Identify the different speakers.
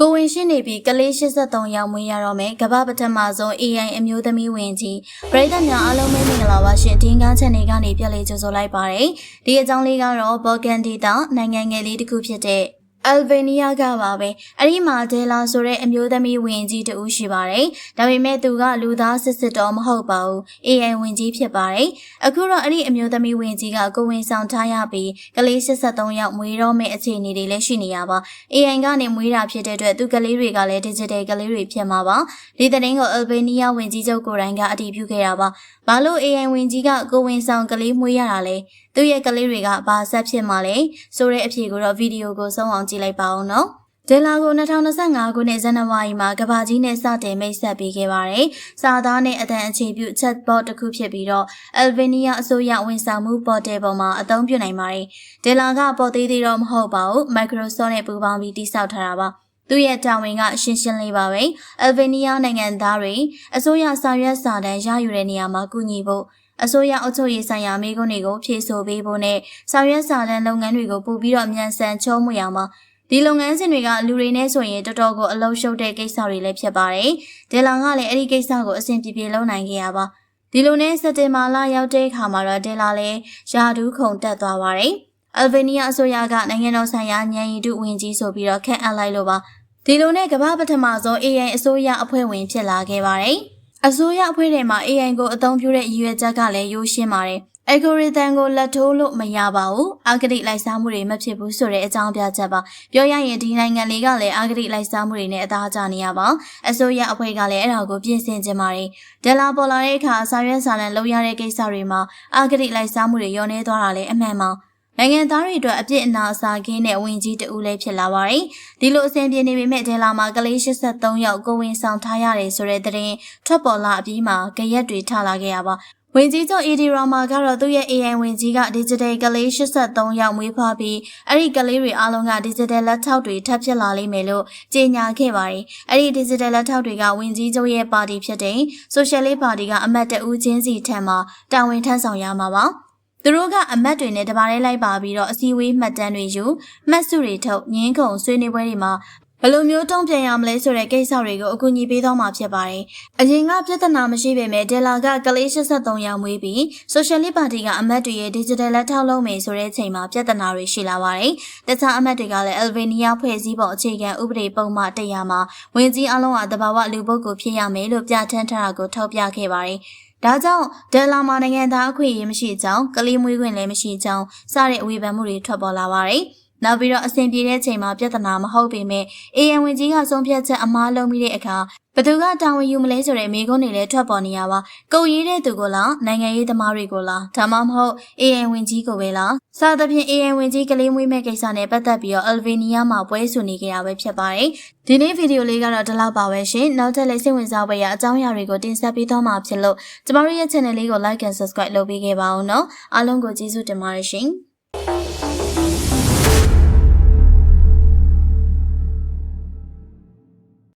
Speaker 1: ကိုဝင်ရှိနေပြီးကလေး83ယောက်မွေးရတော့မယ်ကမ္ဘာပထမဆုံး AI အမျိုးသမီးဝင်ကြီးပရိသတ်များအားလုံးပဲမင်္ဂလာပါရှင်ဒီကား channel ကနေပြန်လည်ကြိုဆိုလိုက်ပါတယ်ဒီအကြောင်းလေးကတော့ဘော့ကန်ဒေတာနိုင်ငံငယ်လေးတစ်ခုဖြစ်တဲ့ အယ်ဗေနီးယားကပါပဲအဲ့ဒီမှာဒဲလာဆိုတဲ့အမျိုးသမီးဝင်ကြီးတူရှိပါတယ်ဒါပေမဲ့သူကလူသားစစ်စစ်တော့မဟုတ်ပါဘူး AI ဝင်ကြီးဖြစ်ပါတယ်အခုတော့အဲ့ဒီအမျိုးသမီးဝင်ကြီးကကိုဝင်ဆောင်ထားရပြီးကလေး83ယောက်မွေးတော့မယ့်အခြေအနေတွေလည်းရှိနေရပါ AI ကနေမွေးတာဖြစ်တဲ့အတွက်သူကလေးတွေကလည်း digital ကလေးတွေဖြစ်မှာပါဒီတဲ့ကိုအယ်ဘေးနီးယားဝင်ကြီးချုပ်ကိုယ်တိုင်ကအတည်ပြုခဲ့တာပါဘာလို့ AI ဝင်ကြီးကကိုဝင်ဆောင်ကလေးမွေးရတာလဲ သူ့ရဲ့ကလေးတွေကဘာဆက်ဖြစ်မှာလဲဆိုတဲ့အဖြေကိုတော့ဗီဒီယိုကိုဆုံးအောင်ကြည့်လိုက်ပါဦးနော်ဒေလာကို2025ခုနှစ်ဇန်နဝါရီမှာကဘာကြီးနဲ့စတင်မိတ်ဆက်ပေးခဲ့ပါတယ်။စာသားနဲ့အတန်အခြေပြု chatbot တစ်ခုဖြစ်ပြီးတော့ Albania အစိုးရဝန်ဆောင်မှု portal ပေါ်မှာအသုံးပြုနိုင်ပါတယ်။ဒေလာကပေါ်သေးသေးတော့မဟုတ်ပါဘူး။ Microsoft နဲ့ပူးပေါင်းပြီးတည်ဆောက်ထားတာပါ။သူ့ရဲ့တာဝန်ကရှင်းရှင်းလေးပါပဲ။ Albania နိုင်ငံသားတွေအစိုးရဆောင်ရွက်စာတမ်းရယူတဲ့နေရာမှာကူညီဖို့ အစိုးရအုပ်ချုပ်ရေးဆိုင်ရာမိကွန်းတွေကိုဖြည့်ဆို့ပေးဖို့နဲ့ဆောင်ရွက်စာတမ်းလုပ်ငန်းတွေကိုပို့ပြီးတော့မြန်ဆန်ချုံးမွေအောင်မှာဒီလုပ်ငန်းစဉ်တွေကလူတွေနဲ့ဆိုရင်တော်တော်ကိုအလုံးရှုပ်တဲ့ကိစ္စတွေလည်းဖြစ်ပါတယ်။ဒေလာကလည်းအဲ့ဒီကိစ္စကိုအဆင်ပြေပြေလုပ်နိုင်ခဲ့ရပါဒီလိုနဲ့စက်တင်ဘာလရောက်တဲ့အခါမှာတော့ဒေလာလည်းယာဒူးခုံတက်သွားပါတယ်။အယ်ဗေနီးယားအစိုးရကနိုင်ငံတော်ဆိုင်ရာညံရီတုဝင်ကြီးဆိုပြီးတော့ခန့်အပ်လိုက်လို့ပါဒီလိုနဲ့ကမ္ဘာပထမဆုံး AI အစိုးရအဖွဲ့ဝင်ဖြစ်လာခဲ့ပါတယ်။ အစိုးရအဖွဲ့ထဲမှာ AI ကိုအသုံးပြုတဲ့ရည်ရွယ်ချက်ကလည်းရိုးရှင်းပါတယ်။ algorithm ကိုလက်ထိုးလို့မရပါဘူး။အာဂတိလိုက်စားမှုတွေမဖြစ်ဘူးဆိုတဲ့အကြောင်းပြချက်ပါ။ပြောရရင်ဒီနိုင်ငံလေးကလည်းအာဂတိလိုက်စားမှုတွေနဲ့အသားကျနေရပါ။အစိုးရအဖွဲ့ကလည်းအဲ့ဒါကိုပြင်ဆင်ခြင်းပါတယ်။ဒလာပေါ်လာတဲ့အခါစာရွက်စာတမ်းလုပ်ရတဲ့ကိစ္စတွေမှာအာဂတိလိုက်စားမှုတွေရောနေသွားတာလည်းအမှန်ပါ။ နိုင်ငံသားတွေအတွက်အပြစ်အနာအစာခင်းတဲ့ဝင်ကြီးတူလည်းဖြစ်လာပါတယ်။ဒီလိုအဆင်ပြေနေပေမဲ့ဒဲလာမှာကလေး83ယောက်ကိုဝင်ဆောင်ထားရတယ်ဆိုတဲ့သတင်းထွက်ပေါ်လာအပြီးမှာကြရက်တွေထလာခဲ့ရပါဝင်ကြီးချုပ် AD Rama ကတော့သူ့ရဲ့ AI ဝင်ကြီးက digital ကလေး83ယောက်မွေးဖွားပြီးအဲ့ဒီကလေးတွေအားလုံးက digital လက်ထောက်တွေထပ်ဖြစ်လာလိမ့်မယ်လို့ကြေညာခဲ့ပါတယ်။အဲ့ဒီ digital လက်ထောက်တွေကဝင်ကြီးချုပ်ရဲ့ပါတီဖြစ်တဲ့ Socialist Party ကအမတ်တဦးချင်းစီထံမှတာဝန်ထမ်းဆောင်ရမှာပါ။ သူတို့ကအမတ်တွေနဲ့တပါးလေးလိုက်ပါပြီးတော့အစည်းအဝေးမှတ်တမ်းတွေယူမှတ်စုတွေထုတ်ငင်းခုံဆွေးနွေးပွဲတွေမှာဘယ်လိုမျိုးတုံ့ပြန်ရမလဲဆိုတဲ့ကိစ္စတွေကိုအကူအညီပေးသွားမှာဖြစ်ပါတယ်။အရင်ကပြဿနာမရှိပေမဲ့ဒေလာကကလေး83ရောင်မွေးပြီး Socialist Party ကအမတ်တွေရဲ့ Digital လက်ထောက်လုံးမယ်ဆိုတဲ့ချိန်မှာပြဿနာတွေရှိလာပါတယ်။တခြားအမတ်တွေကလည်း Albania ဖွဲ့စည်းပုံအခြေခံဥပဒေပုံမှန်တရားမှာဝင်ကြီးအလုံးဟာတဘာဝလူပုဂ္ဂိုလ်ဖြစ်ရမယ်လို့ပြဋ္ဌာန်းထားတာကိုထောက်ပြခဲ့ပါတယ်။ ဒါကြောင့်ဒယ်လာမာနိုင်ငံသားအခွင့်အရေးမရှိကြောင်းကလေးမွေးခွင့်လည်းမရှိကြောင်းစတဲ့အဝေဖန်မှုတွေထွက်ပေါ်လာပါတယ်။နောက်ပြီးတော့အဆင်ပြေတဲ့ချိန်မှာပြဿနာမဟုတ်ပေမဲ့အေယံဝင်ကြီးကဆုံးဖြတ်ချက်အမားလုံးပြီးတဲ့အခါ ဘသူကတာဝန်ယူမလဲဆိုတဲ့မိကုန်းတွေလည်းထွက်ပေါ်နေရပါကုတ်ရေးတဲ့သူကိုလားနိုင်ငံရေးသမားတွေကိုလားဒါမှမဟုတ်အေယံဝင်ကြီးကိုပဲလားစသဖြင့်အေယံဝင်ကြီးကလေးမွေးမဲ့ကိစ္စနဲ့ပတ်သက်ပြီးတော့အယ်ဗေနီးယားမှာပွဲဆူနေကြရပဲဖြစ်ပါတယ်ဒီနေ့ဗီဒီယိုလေးကတော့ဒီလောက်ပါပဲရှင်နောက်ထပ်လည်းစိတ်ဝင်စားဖွယ်ရာအကြောင်းအရာတွေကိုတင်ဆက်ပေးသွားမှာဖြစ်လို့ကျမတို့ရဲ့ channel လေးကို like and subscribe လုပ်ပေးခဲ့ပါဦးနော်အားလုံးကိုကျေးဇူးတင်ပါတယ်ရှင်